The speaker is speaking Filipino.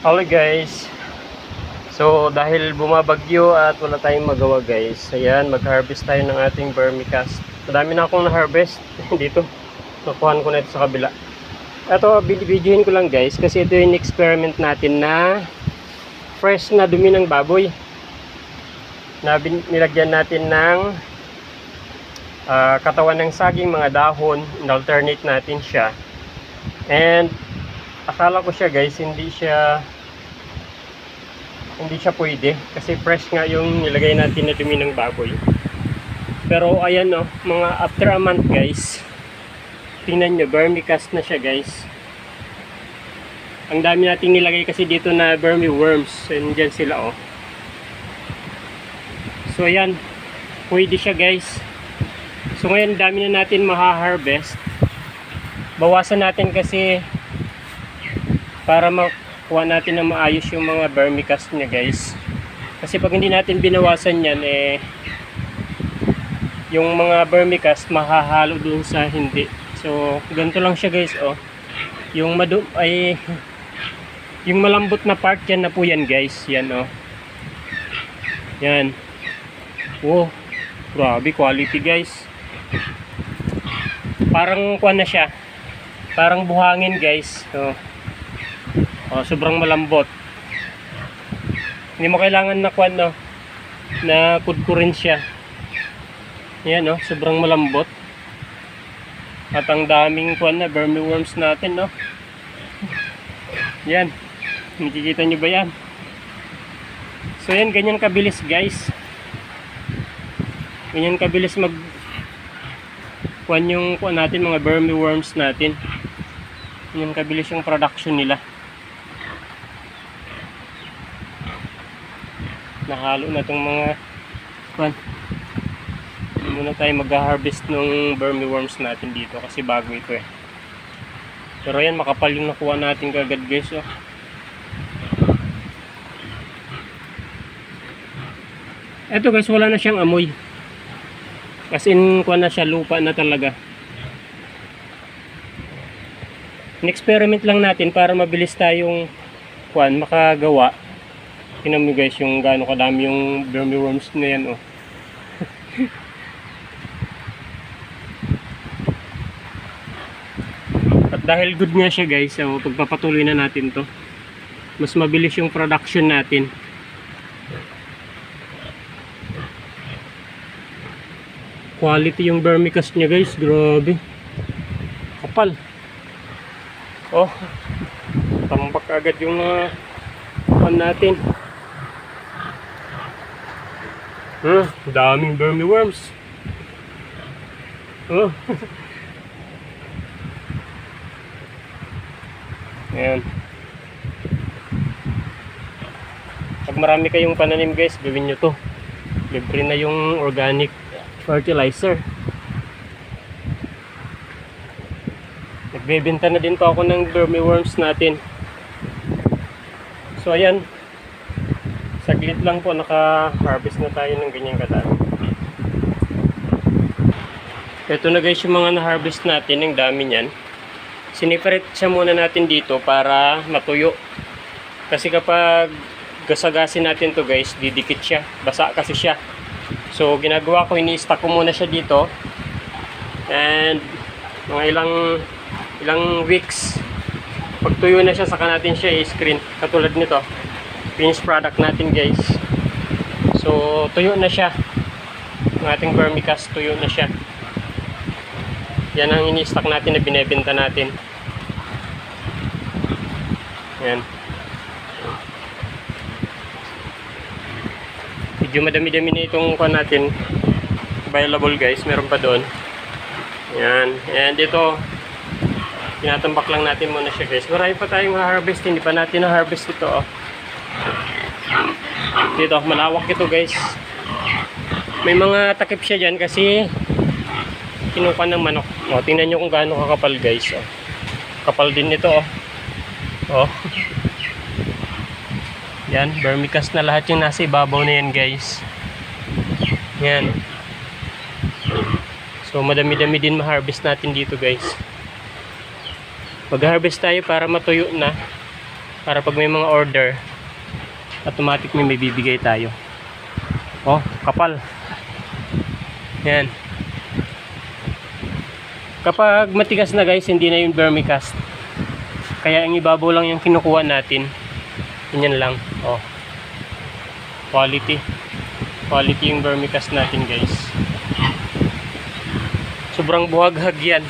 Hello guys. So dahil bumabagyo at wala tayong magawa guys, ayan mag-harvest tayo ng ating vermicast. Madami na akong na-harvest dito. Nakuhan ko na ito sa kabila. Ito, bibidyohin ko lang guys kasi ito yung experiment natin na fresh na dumi ng baboy. Na nilagyan natin ng ah, katawan ng saging mga dahon, in-alternate natin siya. And akala ko siya guys, hindi siya hindi siya pwede kasi fresh nga yung nilagay natin na dumi ng baboy. Pero ayan no, mga after a month guys, tingnan nyo, vermicast na siya guys. Ang dami nating nilagay kasi dito na vermi worms. And dyan sila oh. So ayan, pwede siya guys. So ngayon dami na natin maha-harvest. Bawasan natin kasi para makuha natin na maayos yung mga vermicast niya guys. Kasi pag hindi natin binawasan yan eh yung mga vermicast mahahalo dun sa hindi. So ganito lang siya guys oh. Yung madu ay yung malambot na part yan na po yan guys. Yan oh. Yan. Wow. Grabe quality guys. Parang kuha na siya. Parang buhangin guys. Oh. Oh, sobrang malambot. Hindi mo kailangan na kuan no na kudkurin siya. Yan no, sobrang malambot. At ang daming kuan na vermiworms natin no. Yan. Nakikita niyo ba yan? So yan, ganyan kabilis guys. Ganyan kabilis mag kuan yung kuan natin mga vermiworms natin. Ganyan kabilis yung production nila. Nahalo na tong mga. Hindi muna tayo mag-harvest ng vermiworms natin dito kasi bago ito eh. Pero yan, makapal yung nakuha natin kagad guys. Oh. Eto guys, wala na siyang amoy. As in, kuha na siya, lupa na talaga. In-experiment lang natin para mabilis tayong kuan makagawa. Tingnan mo guys yung gaano kadami yung vermiworms na yan oh. At dahil good nga siya guys, so pagpapatuloy na natin to. Mas mabilis yung production natin. Quality yung vermicast niya guys, grabe. Kapal. Oh, tambak agad yung mga pan natin. Huh, daming vermiworms. Oh. Ayan. Pag marami kayong pananim guys, gawin nyo to. Libre na yung organic fertilizer. Nagbebenta na din po ako ng vermiworms natin. So ayan. Saglit lang po naka-harvest na tayo ng ganyang kadami. Ito na guys yung mga na-harvest natin. Ang dami niyan siniparate siya muna natin dito para matuyo. Kasi kapag gasagasin natin to guys, didikit siya. Basa kasi siya. So, ginagawa ko, ini-stack ko muna siya dito. And, mga ilang ilang weeks, pag tuyo na siya, saka natin siya i-screen. Katulad nito. Finished product natin guys. So, tuyo na siya. Ang ating vermicast, tuyo na siya. Yan ang ini-stack natin na binebenta natin. Yan. Medyo madami-dami na itong kuha natin. Available guys. Meron pa doon. Yan. And dito, tinatambak lang natin muna siya guys. Marami pa tayong harvest. Hindi pa natin na-harvest ito. Oh. Dito, malawak ito guys. May mga takip siya dyan kasi kinuha ng manok. O, tingnan nyo kung gaano kakapal guys. O. Kapal din nito oh. Oh. Yan, vermicast na lahat yung nasa ibabaw na yan guys. Yan. So madami-dami din ma-harvest natin dito guys. Mag-harvest tayo para matuyo na. Para pag may mga order, automatic may bibigay tayo. Oh, kapal. Yan. Kapag matigas na guys, hindi na yung vermicast. Kaya ang ibabaw lang yung kinukuha natin. Ganyan lang. Oh. Quality. Quality yung vermicast natin guys. Sobrang buhaghag yan.